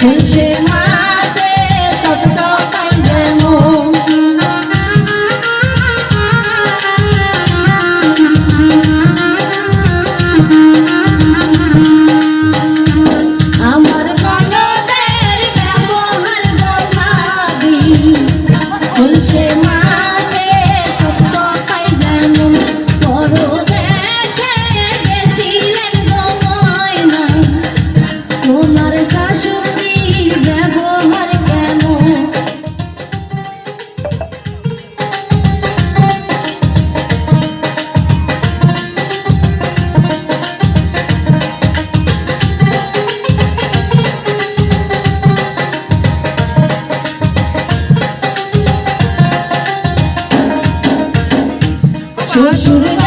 从前 শ্বশুর